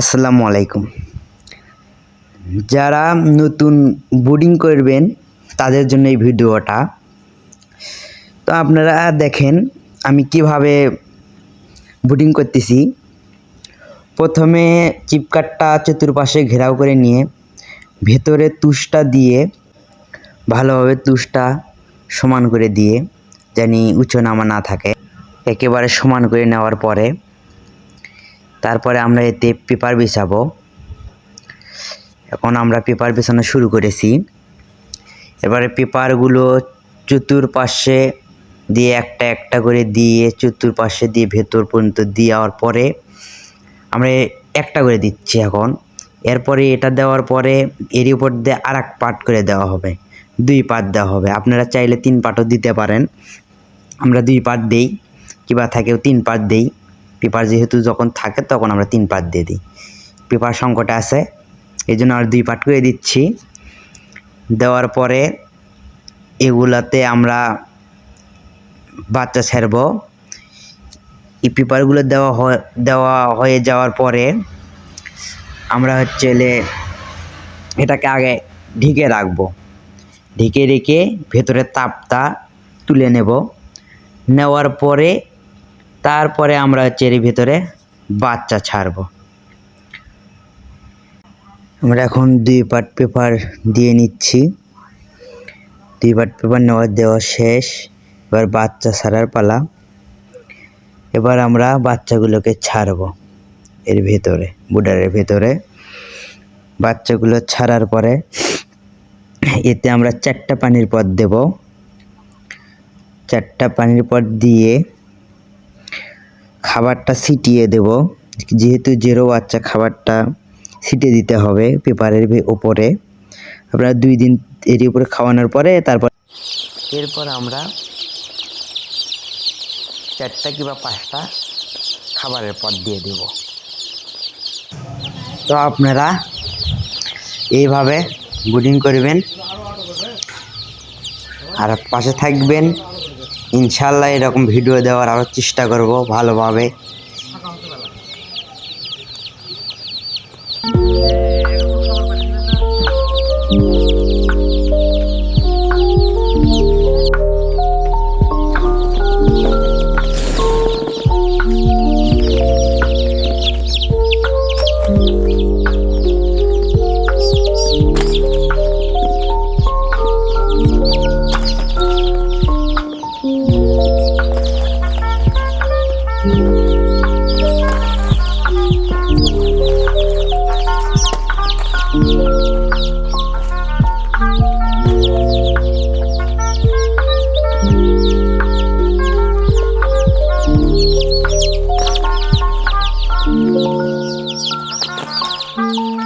আসসালামু আলাইকুম। যারা নতুন বোর্ডিং করবেন, তাদের জন্য এই ভিডিওটা। তো আপনারা দেখেন, আমি কীভাবে বোর্ডিং করতেছি। প্রথমে চিপকাটটা চতুর্পাশে ঘেরাও করে নিয়ে, ভেতরে তুষটা দিয়ে, ভালোভাবে তুষটা সমান করে দিয়ে, জানি উঁচু নামা না থাকে, একেবারে সমান করে নেওয়ার পরে তারপরে আমরা এতে পেপার বিছাবো। এখন আমরা পেপার বিছানো শুরু করেছি। এবারে পেপারগুলো চতুর্পাশে দিয়ে একটা একটা করে দিয়ে চতুর্পাশে দিয়ে ভেতর পর্যন্ত দেওয়ার পরে আমরা একটা করে দিচ্ছি এখন। এরপরে এটা দেওয়ার পরে এর উপর দিয়ে আর এক পার্ট করে দেওয়া হবে। দুই পার্ট দেওয়া হবে। আপনারা চাইলে তিন পার্টও দিতে পারেন। আমরা দুই পার্ট দেই, কিবা থাকেও তিন পার্ট দেই। পেপার যেহেতু যখন থাকে তখন আমরা তিন পার্ট দিয়ে দিই। পেপার সংকট আছে, এই জন্য আর দুই পার্ট করে দিচ্ছি। দেওয়ার পরে এগুলাতে আমরা বাচ্চা ছাড়ব। এই পেপারগুলো দেওয়া দেওয়া হয়ে যাওয়ার পরে আমরা হচ্ছে এটাকে আগে ঢেকে রাখব। ঢেকে রেখে ভেতরে তাপটা তুলে নেব। নেওয়ার পরে তারপরে আমরা হচ্ছে এর ভিতরে বাচ্চা ছাড়বো। আমরা এখন দুই পার্ট পেপার দিয়ে নিচ্ছি। দুই পার্ট পেপার নেওয়ার দেওয়া শেষ। এবার বাচ্চা ছাড়ার পালা। এবার আমরা বাচ্চাগুলোকে ছাড়বো এর ভেতরে, বুডারের ভেতরে। বাচ্চাগুলো ছাড়ার পরে এতে আমরা চারটা পানির পথ দেব। চারটা পানির পথ দিয়ে খাবারটা ছিটিয়ে দেব। যেহেতু জেরো বাচ্চা খাবারটা ছিটিয়ে দিতে হবে পেপারের ওপরে। আপনারা দুই দিন এর উপরে খাওয়ানোর পরে তারপর এরপর আমরা চারটা কিংবা পাঁচটা খাবারের পর দিয়ে দেব। তো আপনারা এইভাবে বুডিং করবেন। আর পাশে থাকবেন। ইনশাল্লাহ এরকম ভিডিও দেওয়ার আরও চেষ্টা করব ভালোভাবে। Música